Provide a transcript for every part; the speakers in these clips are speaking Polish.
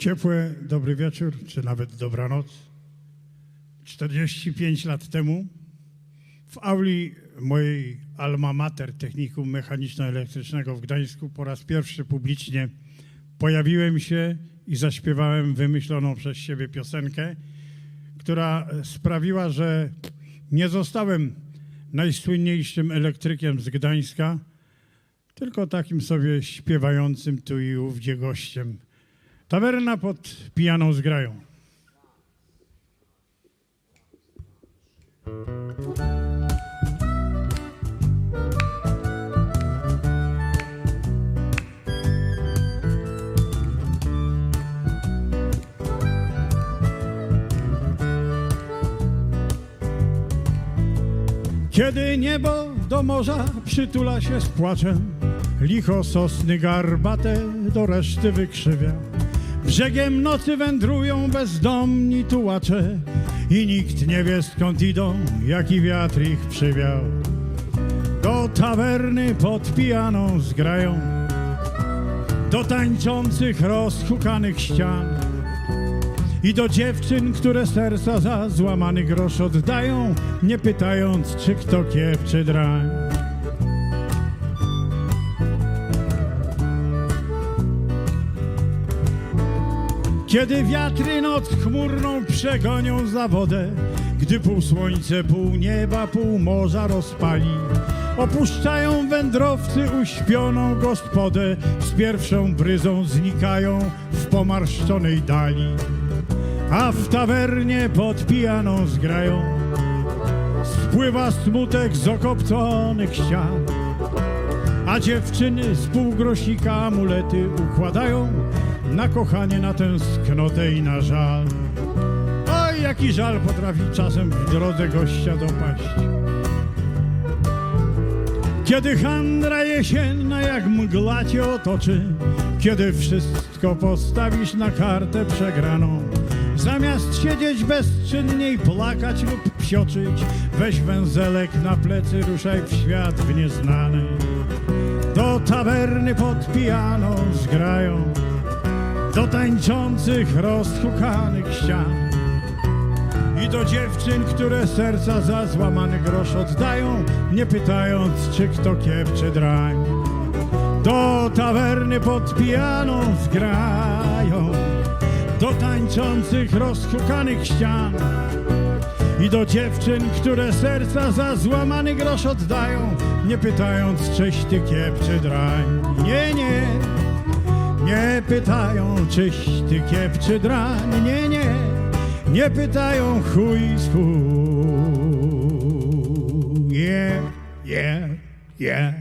Ciepły, dobry wieczór, czy nawet dobranoc. 45 lat temu w auli mojej alma mater Technikum Mechaniczno-Elektrycznego w Gdańsku po raz pierwszy publicznie pojawiłem się i zaśpiewałem wymyśloną przez siebie piosenkę, która sprawiła, że nie zostałem najsłynniejszym elektrykiem z Gdańska, tylko takim sobie śpiewającym tu i ówdzie gościem. Tawerna pod pijaną zgrają. Kiedy niebo do morza przytula się z płaczem, licho sosny garbate do reszty wykrzywia. Brzegiem nocy wędrują bezdomni tułacze i nikt nie wie skąd idą, jaki wiatr ich przywiał. Do tawerny pod pijaną zgrają, do tańczących rozhukanych ścian i do dziewczyn, które serca za złamany grosz oddają, nie pytając, czy kto kiep, czy drań. Kiedy wiatry noc chmurną przegonią za wodę, gdy pół słońce, pół nieba, pół morza rozpali, opuszczają wędrowcy uśpioną gospodę, z pierwszą bryzą znikają w pomarszczonej dali, a w tawernie pod pijaną zgrają spływa smutek z okopconych ścian. A dziewczyny z półgrosika amulety układają na kochanie, na tęsknotę i na żal. Oj, jaki żal potrafi czasem w drodze gościa dopaść. Kiedy handra jesienna jak mgła cię otoczy, kiedy wszystko postawisz na kartę przegraną, zamiast siedzieć bezczynnie i plakać lub psioczyć, weź węzelek na plecy, ruszaj w świat w nieznany. Do tawerny pod pijaną zgrają, do tańczących, rozhukanych ścian i do dziewczyn, które serca za złamany grosz oddają, nie pytając, czy kto kiep, czy drań. Do tawerny pod pijaną zgrają, do tańczących, rozhukanych ścian i do dziewczyn, które serca za złamany grosz oddają, nie pytając, czyś ty kiep, czy drań. Nie, nie, nie pytają, czyś ty kiep, czy drań. Nie, nie, nie pytają chuj chuj. Yeah, yeah, yeah.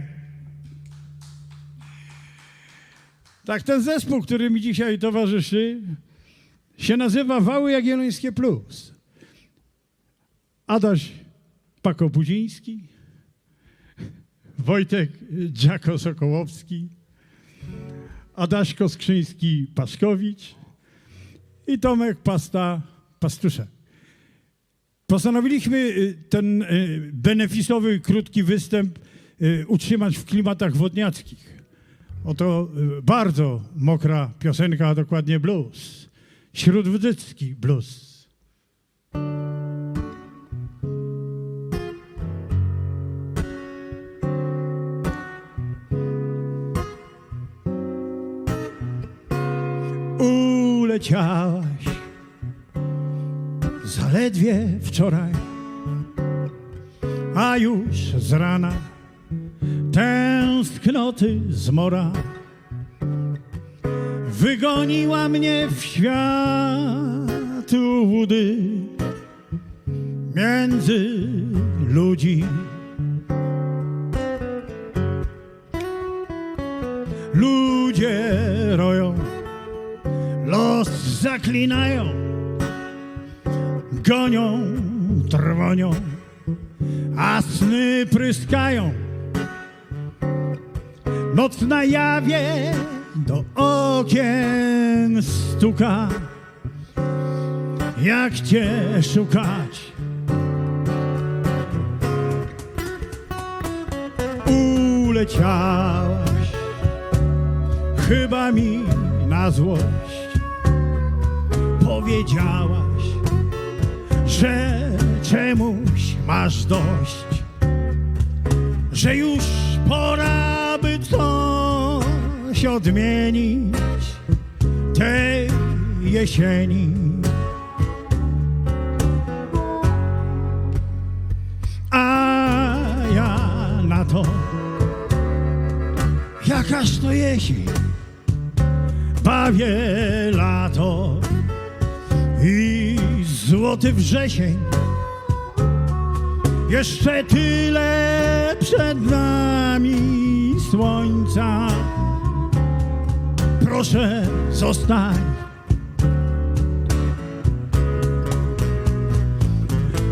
Tak, ten zespół, który mi dzisiaj towarzyszy, się nazywa Wały Jagiellońskie Plus. Adaś Pakobudziński, Wojtek Dziako Sokołowski, Adaśko Skrzyński-Paszkowicz i Tomek Pasta Pastuszek. Postanowiliśmy y, ten y, benefisowy, krótki występ y, utrzymać w klimatach wodniackich. Oto bardzo mokra piosenka, a dokładnie blues. Śródwódzki blues. Uleciałaś zaledwie wczoraj, a już z rana tęsknoty zmora wygoniła mnie w świat łudy między ludzi. Ludzie roją los zaklinają, gonią, trwonią, a sny pryskają. Noc na jawie do okien stuka, jak cię szukać. Uleciałaś, chyba mi na złość powiedziałaś, że czemuś masz dość, że już pora by coś odmienić tej jesieni. A ja na to, jakaż to jesień, bawię lato i złoty wrzesień. Jeszcze tyle przed nami słońca. Proszę, zostań.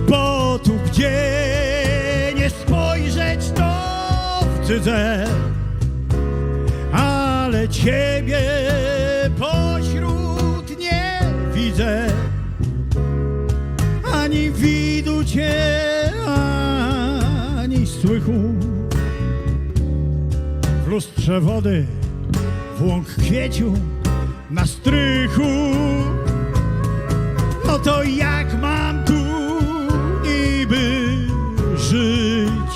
Bo tu gdzie nie spojrzeć to wstydzę, ale ciebie ani słychu. W lustrze wody, w łąk kwieciu, na strychu. No to jak mam tu niby żyć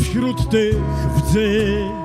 wśród tych wdzyc?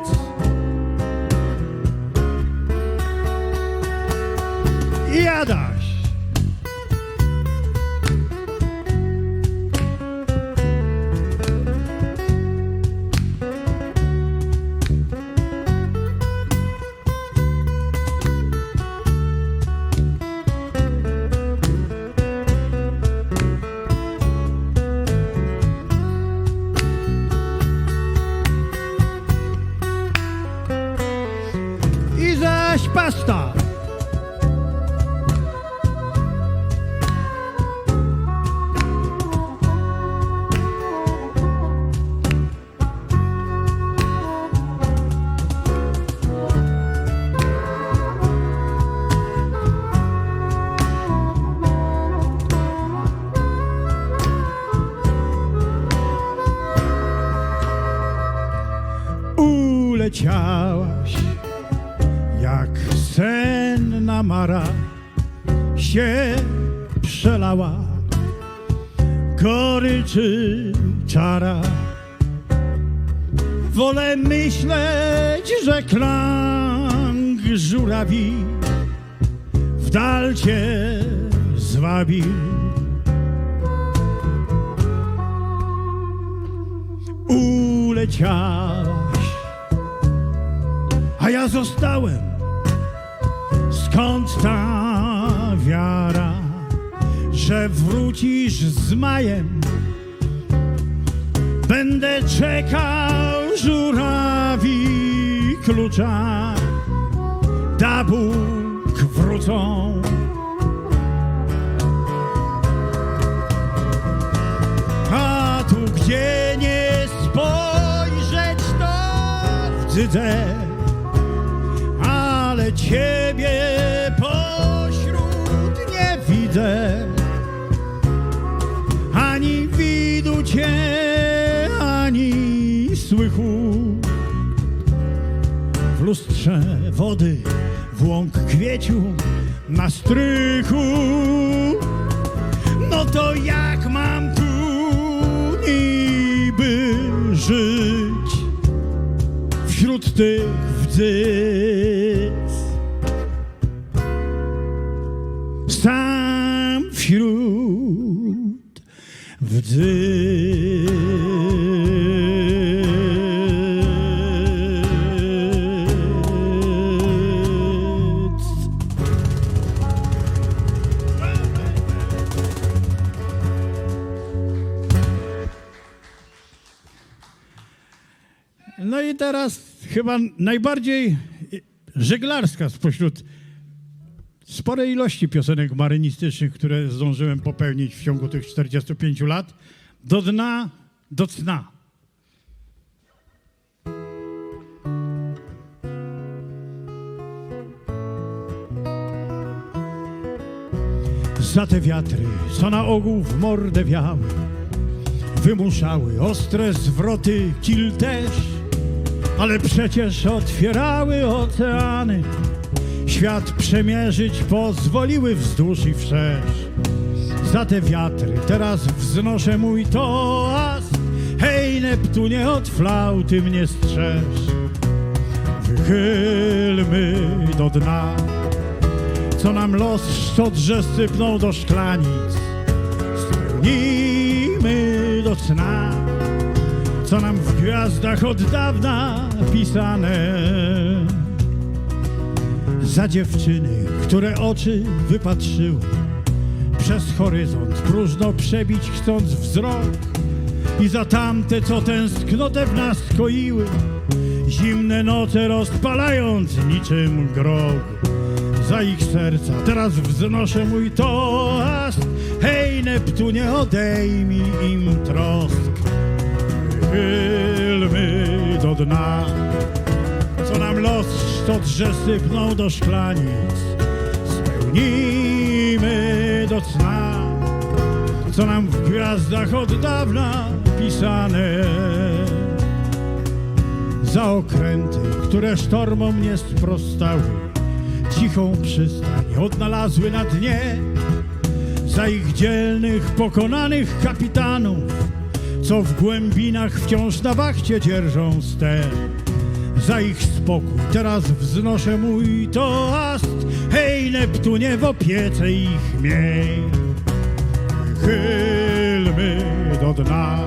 Uleciałaś jak senna mara się przelała goryczy czara. Wolę myśleć, że klang żurawi w dal cię zwabi. Uleciałaś, ja zostałem. Skąd ta wiara, że wrócisz z majem? Będę czekał żurawi klucza, da Bóg wrócą. A tu gdzie nie spojrzeć to wstydzę ale ciebie pośród nie widzę. Ani widu cię, ani słychu. W lustrze wody, w łąk kwieciu, na strychu. No to jak mam tu niby żyć? wśród tych wdzyc. Sam wśród wdzyc. No i teraz chyba najbardziej żeglarska spośród sporej ilości piosenek marynistycznych, które zdążyłem popełnić w ciągu tych 45 lat. Do dna, do cna. Za te wiatry, co na ogół w mordę wiały, wymuszały ostre zwroty kil też, ale przecież otwierały oceany, świat przemierzyć pozwoliły wzdłuż i wszerz. Za te wiatry teraz wznoszę mój toast. Hej, Neptunie, od flauty mnie strzeż. Wychylmy do dna, co nam los szczodrze sypnął do szklanic. Spełnijmy do cna, co nam w gwiazdach od dawna pisane. Za dziewczyny, które oczy wypatrzyły, przez horyzont próżno przebić chcąc wzrok. I za tamte, co tęsknotę w nas koiły, zimne noce rozpalając niczym grog. Za ich serca teraz wznoszę mój toast, hej Neptunie, odejmij im trosk. Wychylmy do dna, co nam los szczodrze sypnął do szklanic. Spełnijmy do cna, co nam w gwiazdach od dawna pisane. Za okręty, które sztormom nie sprostały, cichą przystań odnalazły na dnie. Za ich dzielnych, pokonanych kapitanów, co w głębinach wciąż na wachcie dzierżą ster. Za ich spokój teraz wznoszę mój toast, hej Neptunie, w opiece ich miej. Chylmy do dna,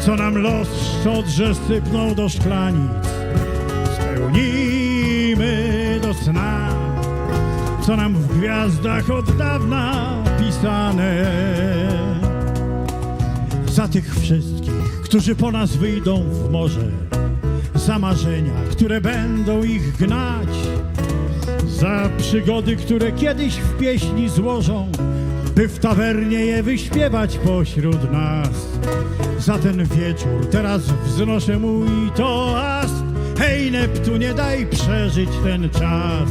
co nam los szczodrze sypnął do szklanic. Spełnijmy do sna, co nam w gwiazdach od dawna pisane. Za tych wszystkich, którzy po nas wyjdą w morze, za marzenia, które będą ich gnać, za przygody, które kiedyś w pieśni złożą, by w tawernie je wyśpiewać pośród nas. Za ten wieczór teraz wznoszę mój toast, hej Neptunie, daj przeżyć ten czas.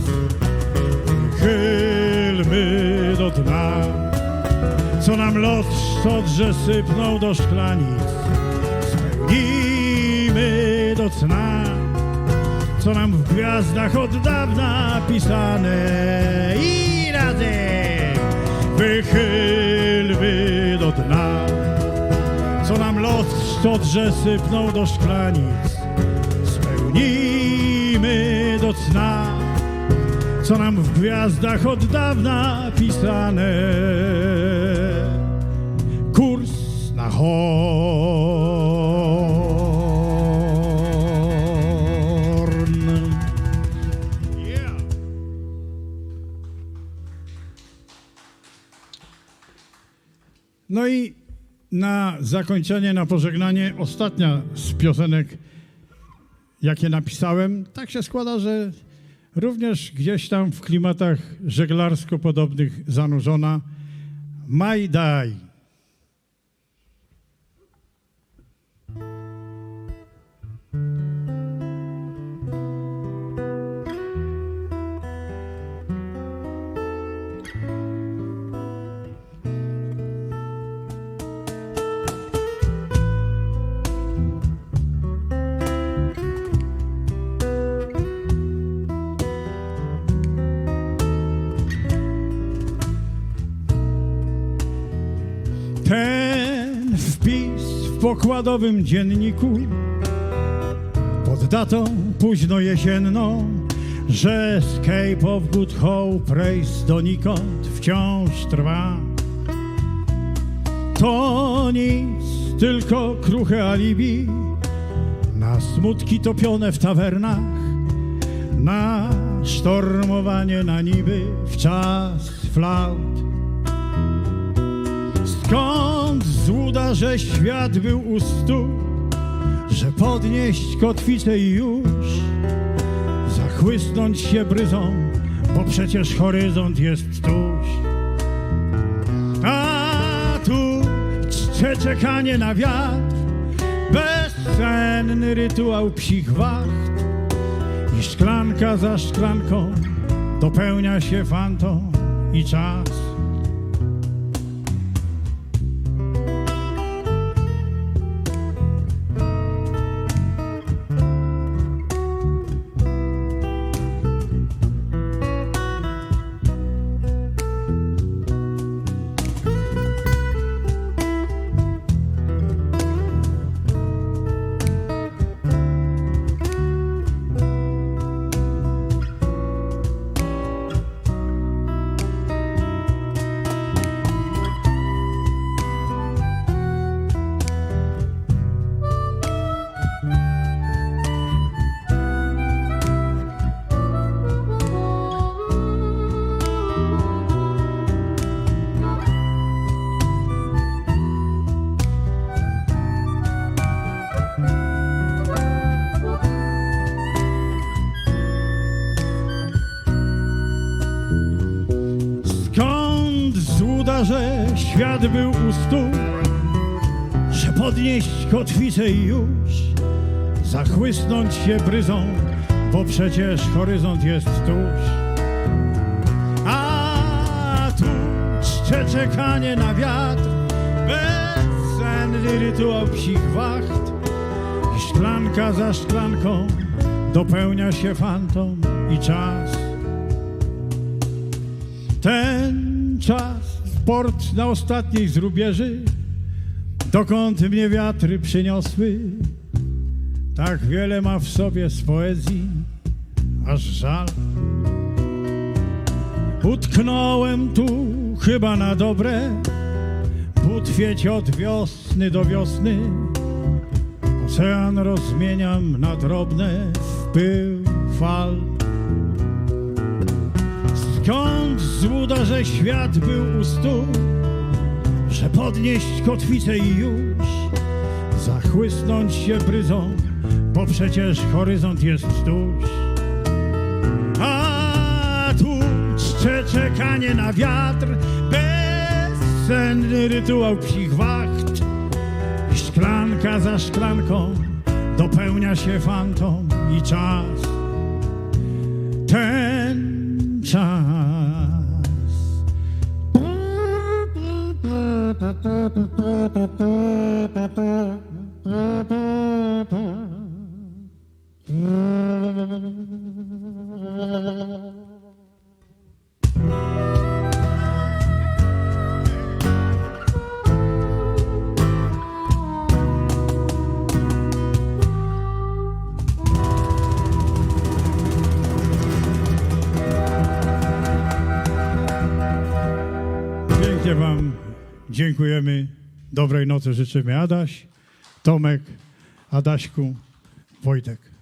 Chylmy do dna, co nam los szczodrze sypnął do szklanic. Do cna, co nam w gwiazdach od dawna pisane. I razem wychylmy do dna, co nam los szczodrze sypnął do szklanic. Spełnijmy do cna, co nam w gwiazdach od dawna pisane. Kurs na horn. No i na zakończenie, na pożegnanie, ostatnia z piosenek, jakie napisałem. Tak się składa, że również gdzieś tam w klimatach żeglarsko podobnych zanurzona. My Daj. Ten pokładowym dzienniku pod datą późno jesienną, że Escape of Good Hope Race donikąd wciąż trwa. To nic, tylko kruche alibi na smutki topione w tawernach, na sztormowanie na niby w czas flaut. Skąd złuda, że świat był u stóp, że podnieść kotwicę i już zachłysnąć się bryzą, bo przecież horyzont jest tuż. A tu czcze czekanie na wiatr, bezsenny rytuał psich wacht i szklanka za szklanką dopełnia się fantom i czas. Że świat był u stóp, że podnieść kotwicę i już zachłysnąć się bryzą, bo przecież horyzont jest tuż. A tu czcze czekanie na wiatr, bezsenny rytuał psich wacht i szklanka za szklanką dopełnia się fantom i czas. Port na ostatniej z rubieży, dokąd mnie wiatry przyniosły, tak wiele ma w sobie z poezji, aż żal. Utknąłem tu chyba na dobre, butwieć od wiosny do wiosny. Ocean rozmieniam na drobne w pył fal. Skąd złuda, że świat był u stóp, że podnieść kotwicę i już zachłysnąć się bryzą, bo przecież horyzont jest tuż. A tu czcze czekanie na wiatr, bezsenny rytuał psich wacht. Szklanka za szklanką dopełnia się fantom i czas. Pięknie Wam dziękujemy. Dobrej nocy życzymy Adaś, Tomek, Adaśku, Wojtek.